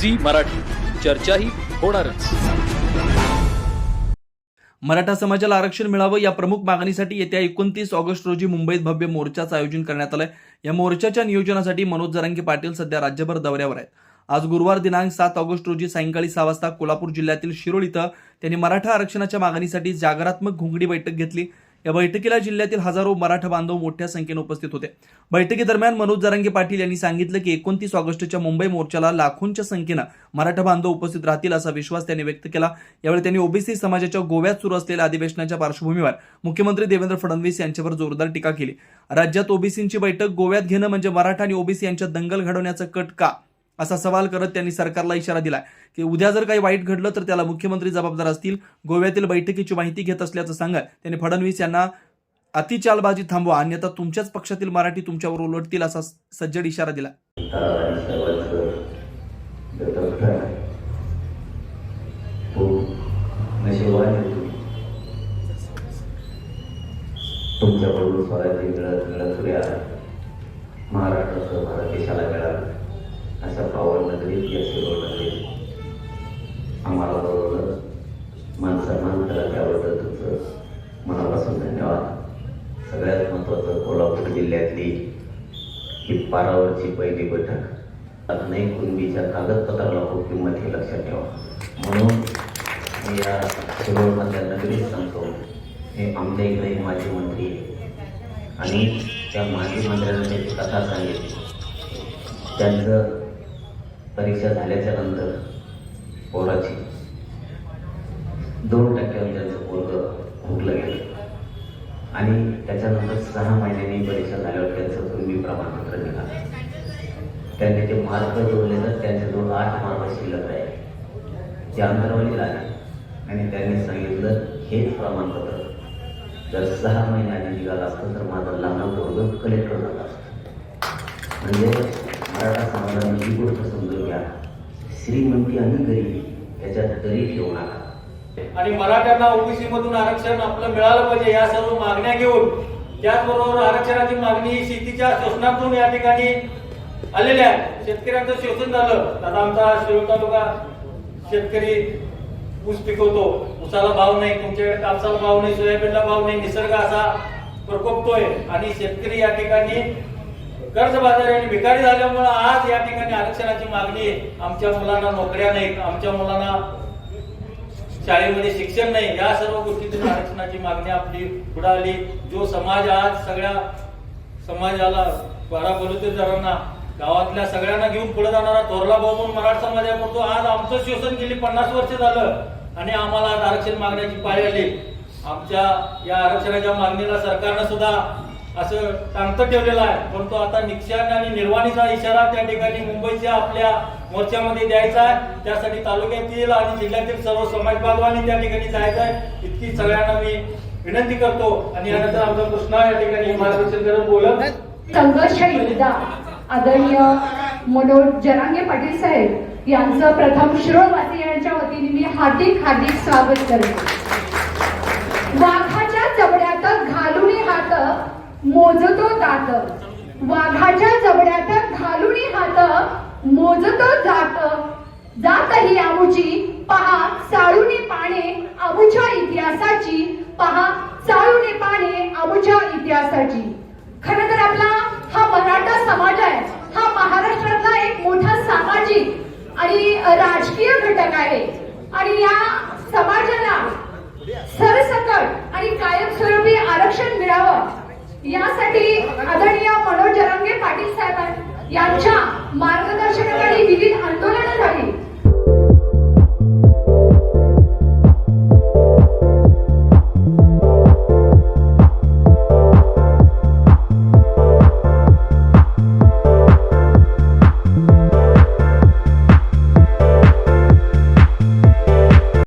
Zee Marathi. चर्चाही होणारच. मराठा समाजाला आरक्षण मिळावं या प्रमुख मागणीसाठी येत्या एकोणतीस ऑगस्ट रोजी मुंबईत भव्य मोर्चाचं आयोजन करण्यात आलंय. या मोर्चाच्या नियोजनासाठी मनोज जरांगे पाटील सध्या राज्यभर दौऱ्यावर आहेत. आज गुरुवार दिनांक सात ऑगस्ट रोजी सायंकाळी सहा वाजता कोल्हापूर जिल्ह्यातील शिरोळ इथं त्यांनी मराठा आरक्षणाच्या मागणीसाठी जागरात्मक घोंगडी बैठक घेतली. या बैठकीला जिल्ह्यातील हजारो मराठा बांधव मोठ्या संख्येने उपस्थित होते. बैठकीदरम्यान मनोज जरांगे पाटील यांनी सांगितलं की एकोणतीस ऑगस्टच्या मुंबई मोर्चाला लाखोंच्या संख्येनं मराठा बांधव उपस्थित राहतील असा विश्वास त्यांनी व्यक्त केला. यावेळी त्यांनी ओबीसी समाजाच्या गोव्यात सुरू असलेल्या अधिवेशनाच्या पार्श्वभूमीवर मुख्यमंत्री देवेंद्र फडणवीस यांच्यावर जोरदार टीका केली. राज्यात ओबीसींची बैठक गोव्यात घेणं म्हणजे मराठा आणि ओबीसी यांच्यात दंगल घडवण्याचं कट का? असा सवाल करत त्यांनी सरकारला इशारा दिला की उद्या जर काही वाईट घडलं तर त्याला मुख्यमंत्री जबाबदार असतील. गोव्यातील बैठकीची माहिती घेत असल्याचं सांगत त्यांनी फडणवीस यांना अतिचालबाजी थांबवा अन्यथा तुमच्याच पक्षातील मराठी तुमच्यावर उलटतील असा सज्जड इशारा दिला तुमच्याकडून स्वराज्य मिळत मिळत पुढे भारत देशाला मिळालं. धन्यवाद. सगळ्यात महत्त्वाचं कोल्हापूर जिल्ह्यातली ही पारावरची पहिली बैठक. अजूनही कुणबीच्या कागदपत्राला खूप किंमत हे लक्षात ठेवा. म्हणून मी या शिरोळमधल्या नगरीत सांगतो हे आमच्या इकडे माजी मंत्री आहे. आणि त्या माजी मंत्र्यांना त्याची कथा सांगितली. त्यांचं परीक्षा झाल्याच्यानंतर पोराची दोन टक्क्यावर त्यांचं आणि त्याच्यानंतर सहा महिन्यांनी परीक्षा झाल्यावर त्यांचं पूर्वी प्रमाणपत्र निघालं त्यांनी ते मार्क जोडले तर त्यांच्याजवळ आठ मार्क शिल्लक आहे ते अंतरवली आले. आणि त्यांनी सांगितलं हेच प्रमाणपत्र जर सहा महिन्याने निघालं असतं तर माझं लहान पोरग कलेक्टर झालं असतं. म्हणजे मराठा समाजाने ही गोष्ट समजून घ्या. श्रीमंती आणि गरीबी याच्यात तरी ठेवू नका. आणि मराठ्यांना ओबीसी मधून आरक्षण आपलं मिळालं पाहिजे या सर्व मागण्या घेऊन. त्याचबरोबर आरक्षणाची मागणी ही शेतीच्या शोषणातून या ठिकाणी आलेल्या आहे. शेतकऱ्यांचं शोषण झालं. आता आमचा शिरोळ तालुका शेतकरी ऊस पिकवतो. ऊसाला भाव नाही तुमच्याकडे कापसाला भाव नाही सोयाबीनला भाव नाही निसर्ग असा प्रकोपतोय. आणि शेतकरी या ठिकाणी कर्जबाजारी आणि भिकारी झाल्यामुळे आज या ठिकाणी आरक्षणाची मागणी आहे. आमच्या मुलांना नोकऱ्या नाहीत आमच्या मुलांना शाळेमध्ये शिक्षण नाही. या सर्व गोष्टीतून आरक्षणाची मागणी आपली पुढे आली जो समाज आज सगळ्या समाजाला बारा बलुतेदारांना गावातल्या सगळ्यांना घेऊन पुढे जाणारा थोरला भाऊ म्हणून मराठा समाज आहे म्हणतो आज आमचं शोषण गेली पन्नास वर्ष झालं आणि आम्हाला आज आरक्षण मागण्याची पाळी आली. आमच्या या आरक्षणाच्या मागणीला सरकारनं सुद्धा असं टांगत ठेवलेलं आहे. परंतु आता निक्षान आणि निर्वाणीचा इशारा त्या ठिकाणी मुंबईच्या आपल्या मोर्चामध्ये द्यायचा आहे. त्यासाठी तालुक्यातील आणि जिल्ह्यातील सर्व समाज बांधवांनी त्या ठिकाणी जायचं आहे. इतकी सगळ्यांना मी विनंती करतो आणि यानंतर आमचा कृष्णा या ठिकाणी मार्गदर्शन करत बोलत संघर्ष योद्धा आदरणीय मनोज जरांगे पाटील साहेब यांचं प्रथम शिरोळवासियांच्या वतीने मी हार्दिक हार्दिक स्वागत करते. वाघाच्या जबड्यात घालून हात मोजतो दात. वाघाच्या जबड्यात घालून हात मोजत जात. जात ही आमुची पहा साळुनी पाने आमुच्या इतिहासाची पहा साळुनी पाने आमुच्या इतिहासाची. खरं तर आपला हा मराठा समाज आहे हा महाराष्ट्रातला एक मोठा सामाजिक आणि राजकीय घटक आहे. आणि या समाजाला सरसकट आणि कायमस्वरूपी आरक्षण मिळावं यासाठी आदरणीय मनोज जरांगे पाटील साहेबांनी यांच्या मार्गदर्शनाखाली विविध आंदोलन झाली.